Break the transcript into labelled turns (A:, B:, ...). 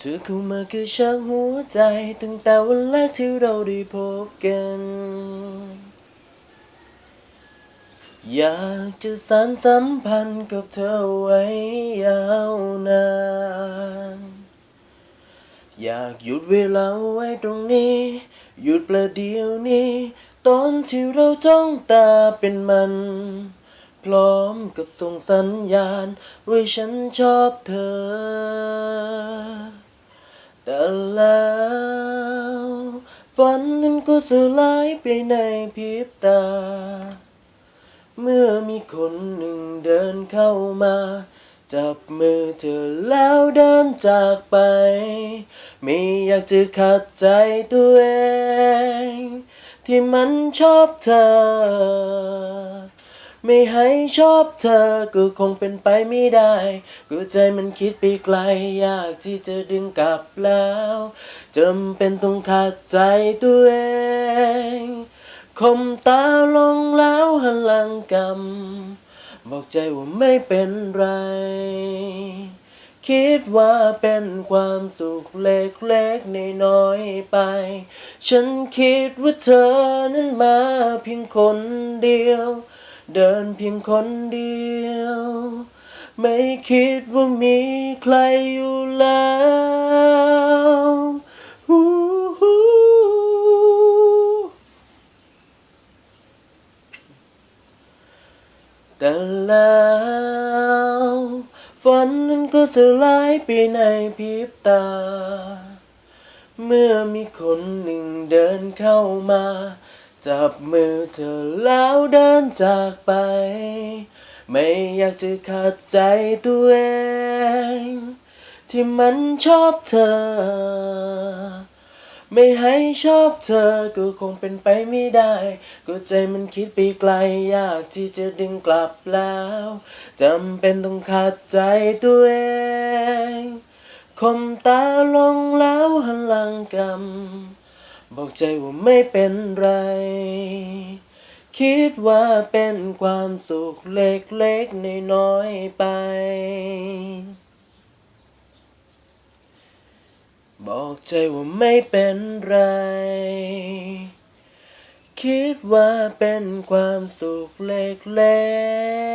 A: เธอเข้ามาคือชักหัวใจ ตั้งแต่วันแรกที่เราได้พบกัน อยากจะสานสัมพันธ์กับเธอไว้ยาวนาน อยากหยุดเวลาไว้ตรงนี้ หยุดประเดี๋ยวนี้ ตอนที่เราจ้องตาเป็นมัน พร้อมกับส่งสัญญาณว่าฉันชอบเธอ แต่แล้วฝันนั้นก็สลายไปในพริบตา เมื่อมีคนหนึ่งเดินเข้ามา จับมือเธอแล้วเดินจากไป ไม่อยากจะขัดใจตัวเอง ที่มันชอบเธอ ไม่ให้ชอบเธอก็คงเป็นไปไม่ได้ก็ใจมันคิดไปไกลยากที่จะดึงกลับแล้วจำเป็นต้องขัดใจตัวเองคมตาลงแล้วหันหลังกำบอกใจว่าไม่เป็นไร คิดว่าเป็นความสุขเล็กๆน้อยๆไป ฉันคิดว่าเธอนั้นมาเพียงคนเดียว เดินเพียงคนเดียว ไม่คิดว่ามีใครอยู่แล้วแต่แล้วฝันนั้นก็สลายไปในพริบตา เมื่อมีคนหนึ่งเดินเข้ามา จับมือเธอแล้วเดินจากไป ไม่อยากจะขัดใจตัวเอง ที่มันชอบเธอ ไม่ให้ชอบเธอก็คงเป็นไปไม่ได้ ก็ใจมันคิดไปไกลอยากที่จะดึงกลับแล้วจำเป็นต้องขัดใจตัวเองคมตาลงแล้วหันหลังกำ บอกใจว่าไม่เป็นไร คิดว่าเป็นความสุขเล็กๆในน้อยไป บอกใจว่าไม่เป็นไร คิดว่าเป็นความสุขเล็กๆ